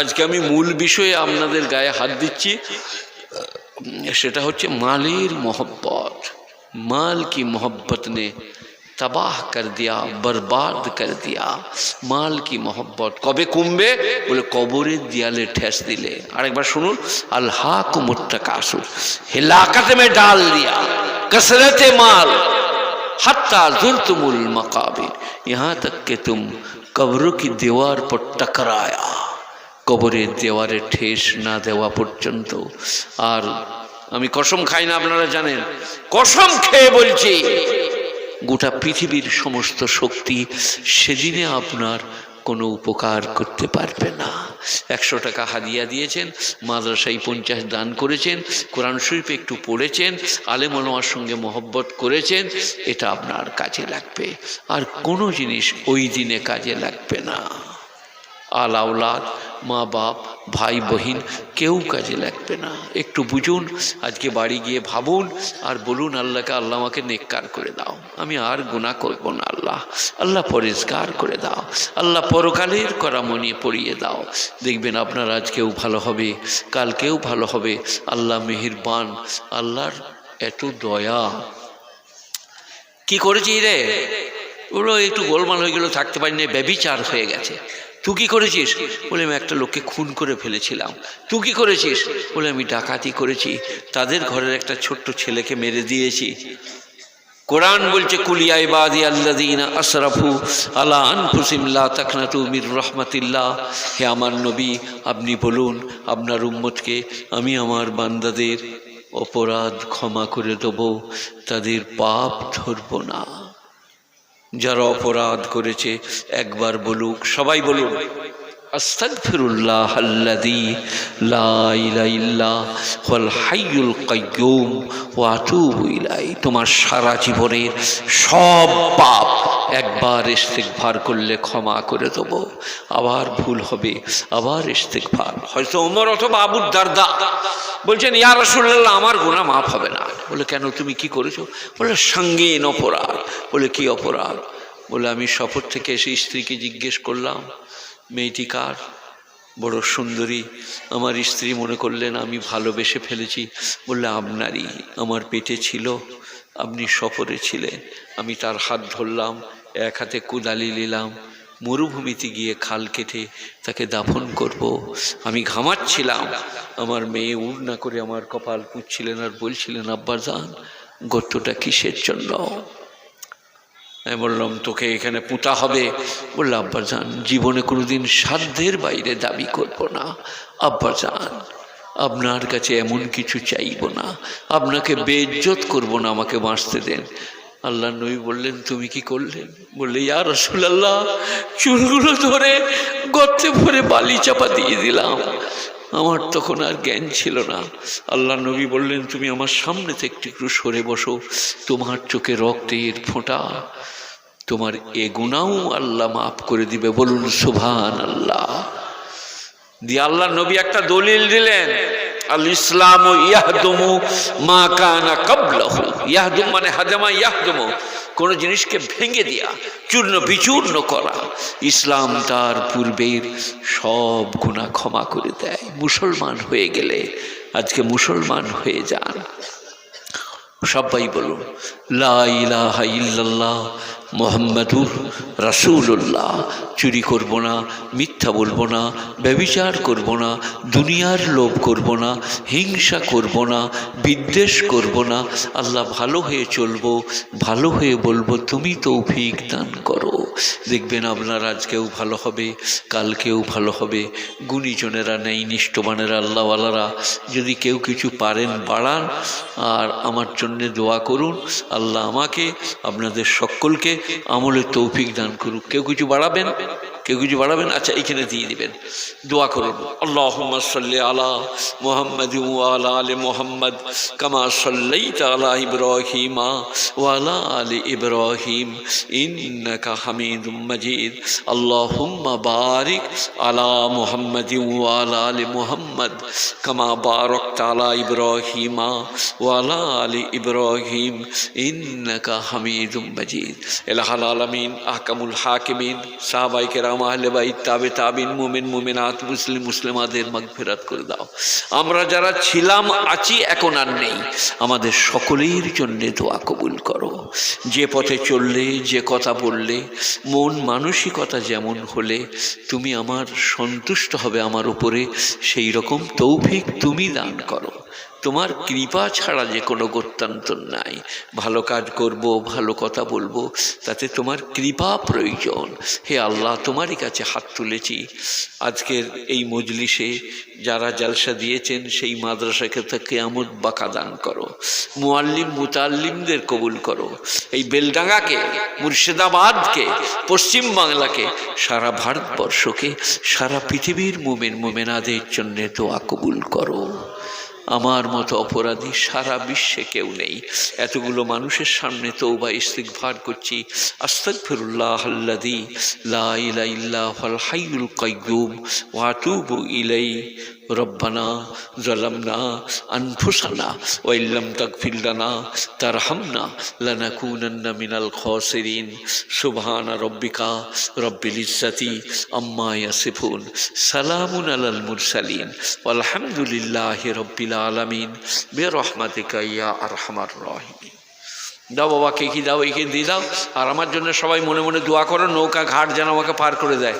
আজকে আমি মূল বিষয়ে আপনাদের গায়ে হাত দিচ্ছি। সেটা হচ্ছে মালের মহব্বত। মাল কি মহব্বত নে? তবাহ কর দিয়া, বরবাদ কর দিয়া। মাল কি মহব্বত? কবে কমবে? বলে কবরের দিয়ালে ঠেস দিলে। আরেকবার শুনুন আল্লাহ কুমুর টাকা আসুর হেলাকাতে মে ডাল দিয়া, কসরতে মাল। हत्ता जुर्तुमुल मकाबिर यहाँ तक कि तुम कब्रों की दीवार पर टकराया কবরের দেওয়ারে ঠেস না দেওয়া পর্যন্ত আর আমি কসম খাই না আপনারা জানেন কসম খেয়ে বলছি গোটা পৃথিবীর সমস্ত শক্তি সেদিনে আপনার কোনো উপকার করতে পারবে না। একশো টাকা হাদিয়া দিয়েছেন, মাদ্রাসায় পঞ্চাশ দান করেছেন, কোরআন শরীফ একটু পড়েছেন আলেমলামার সঙ্গে মহব্বত করেছেন, এটা আপনার কাজে লাগবে। আর কোনো জিনিস ওই দিনে কাজে লাগবে না। আল আওলাদ মা বাপ, ভাই, বহিন, কেউ কাজে লাগবে না। একটু বুঝুন, আজকে বাড়ি গিয়ে ভাবুন আর বলুন, আল্লাহকে আল্লাহ আমাকে নেককার করে দাও। আমি আর গুণা করব না আল্লাহ। আল্লাহ পরিষ্কার করে দাও। আল্লাহ পরকালের করা মনে পড়িয়ে দাও। দেখবেন আপনার আজকেও ভালো হবে কালকেও ভালো হবে। আল্লাহ মেহেরবান। আল্লাহর এত দয়া। কি করেছি রে? ওগুলো একটু গোলমাল হয়ে গেল থাকতে পারিনি ব্যবিচার হয়ে গেছে। তুই কি করেছিস? বলে আমি একটা লোককে খুন করে ফেলেছিলাম। তুই কি করেছিস? বলে আমি ডাকাতি করেছি। তাদের ঘরের একটা ছোট্ট ছেলেকে মেরে দিয়েছি। কোরআন বলছে কুলিয়া ইবাদি আল্লাদিনা আশরাফু আলা আনফুসিম লা তাকনাতু মির রহমাতিল্লাহ। হে আমার নবী, আপনি বলুন, আপনার উম্মতকে আমি আমার বান্দাদের অপরাধ ক্ষমা করে দেব। তাদের পাপ ধরব না। যারা অপরাধ করেছে একবার বলুক সবাই বলুন আল্লাযী লা ইলাহা ইল্লা হুয়াল হাইয়ুল কাইয়্যুম ওয়া আতুবু ইলাই তোমার সারা জীবনের সব পাপ একবার ইস্তেগফার করলে ক্ষমা করে দেবো। আবার ভুল হবে, আবার ইস্তেগফার। হয়তো ওমর অথবা আবুর দারদা বলছেন, ইয়া রাসূলুল্লাহ, আমার গুনাহ মাফ হবে না। বলে, কেন তুমি কি করেছ? বলে সঙ্গীন অপরাধ। বলে, কি অপরাধ? বলে, আমি সফর থেকে এসে স্ত্রীকে জিজ্ঞেস করলাম মেয়েটি কার? বড় সুন্দরী। আমার স্ত্রী মনে করলেন, আমি ভালোবেসে ফেলেছি। বললে, আপনারই। আমার পেটে ছিল। আপনি সফরে ছিলেন। আমি তার হাত ধরলাম, এক হাতে কুদালি নিলাম। মরুভূমিতে গিয়ে খাল কেটে তাকে দাফন করব। আমি ঘামাচ্ছিলাম। আমার মেয়ে উড়না করে আমার কপাল পুঁচ্ছিলেন আর বলছিলেন আব্বার যান গর্তটা কিসের জন্য? আমি বললাম, তোকে এখানে পুঁতা হবে? বলল আব্বা যান জীবনে কোনোদিন সাধ্যের বাইরে দাবি করব না আব্বা যান আপনার কাছে এমন কিছু চাইব না। আপনাকে বেজ্জত করব না, আমাকে বাঁচতে দেন। আল্লাহ নবী বললেন, তুমি কি করলেন? বললে, ইয়া রসুল্লাহ চুলগুলো ধরে গর্তে ভরে বালি চাপা দিয়ে দিলাম। আমার তখন আর জ্ঞান ছিল না। আল্লাহ নবী বললেন, তুমি আমার সামনে থেকে একটু সরে বসো। তোমার চোখে রক্তের ফোঁটা। তোমার এ গুণাও আল্লাহ মাফ করে দিবে। বলুন সুভান আল্লাহ দিয়ে আল্লাহ নবী একটা দলিল দিলেন আল ইসলাম ইয়াহদুমু মা কানা কাবলাহু। ইয়াহদুম মানে হাজামা ইয়াহদুমু। কোন জিনিসকে ভেঙে দেয়া, চূর্ণ বিচূর্ণ করা। ইসলাম তার পূর্বের সব গুণা ক্ষমা করে দেয়। মুসলমান হয়ে গেলে আজকে মুসলমান হয়ে যান। সবাই বলুন লাহ মোহাম্মদুর রাসুল্লাহ চুরি করব না, মিথ্যা বলব না, ব্যবিচার করব না, দুনিয়ার লোভ করব না, হিংসা করব না, বিদ্বেষ করব না। আল্লাহ ভালো হয়ে চলবো, ভালো হয়ে বলব, তুমি তৌফিক দান করো। দেখবেন আপনার আজকেও ভালো হবে কালকেও ভালো হবে। গুণীজনেরা নেই, নিষ্ঠবানেরা, আল্লাহওয়ালারা। যদি কেউ কিছু পারেন, বাড়ান, আর আমার জন্যে দোয়া করুন। আল্লাহ আমাকে, আপনাদের সকলকে আমলের তৌফিক দান করুক। কেউ কিছু বাড়াবেন? কেউ কিছু বাড়াবেন আচ্ছা এইখানে দিয়ে দিবেন। দোয়া করুন। আল্লাহ সাল্লি আলা মোহাম্মদ ওয়ালা আলে মোহাম্মদ কামা সাল্লাই তালা ইব্রাহিমা ওয়ালা আলে ইব্রাহিম। ইন্নাকা হামিদ মজিদ। আল্লাহুম্মা বারিক আলা মোহাম্মদ ওয়ালা আলে মোহাম্মদ কামা বারক তালা ইব্রাহিমা ওয়ালা আলে ইব্রাহিম। ইন্নাকা হামিদ মজিদ। এলাহাল আলমিন, আহকামুল হাকিমিন সাহাবাইকেরা আহলে বাই তাবে তাবিন, মুমিন, মুমিনাত, মুসলিম, মুসলিমাদের মাগফিরাত করে দাও। আমরা যারা ছিলাম, আছি, এখন আর নেই। আমাদের সকলের জন্যে দোয়া কবুল করো। যে পথে চললে, যে কথা বললে, মন মানসিকতা যেমন হলে, তুমি আমার সন্তুষ্ট হবে আমার উপরে। সেই রকম তৌফিক তুমি দান করো। তোমার কৃপা ছাড়া যে কোনো গত্যান্তর নাই। ভালো কাজ করব, ভালো কথা বলব, তাতে তোমার কৃপা প্রয়োজন। হে আল্লাহ, তোমারই কাছে হাত তুলেছি। আজকের এই মজলিসে যারা জালসা দিয়েছেন, সেই মাদ্রাসাকে তো কেয়ামত বাঁকা দান করো। মুআল্লিম মুতাল্লিমদের কবুল করো। এই বেলডাঙ্গাকে, মুর্শিদাবাদকে, পশ্চিম বাংলাকে, সারা ভারতবর্ষকে, সারা পৃথিবীর মোমেন মোমেনাদের জন্যে দোয়া কবুল করো। আমার মতো অপরাধী সারা বিশ্বে কেউ নেই। এতগুলো মানুষের সামনে তো বা করছি। লা ইলাহা আল্লাদি ওয়া আতুবু ইলাইহি। রব্বানা জলামনা আনফুসানা ওয়াইল্লাম তাকফিল্লানা তার হামনা লানাকুনান্না মিনাল খসেরিন। সুভানা রব্বিকা রব্বিল ইজ্জাতি আম্মা ইয়াসিফুন। সালামুন আলাল মুরসালিন। আলহামদুলিল্লাহি রব্বিল আলামিন। বিরহমাতিকা ইয়া আরহামার রাহিমিন। দাও বাবাকে কি দাও এইকে দিয়ে দাও। আর আমার জন্য সবাই মনে মনে দোয়া করো, নৌকা ঘাট যেন আমাকে পার করে দেয়।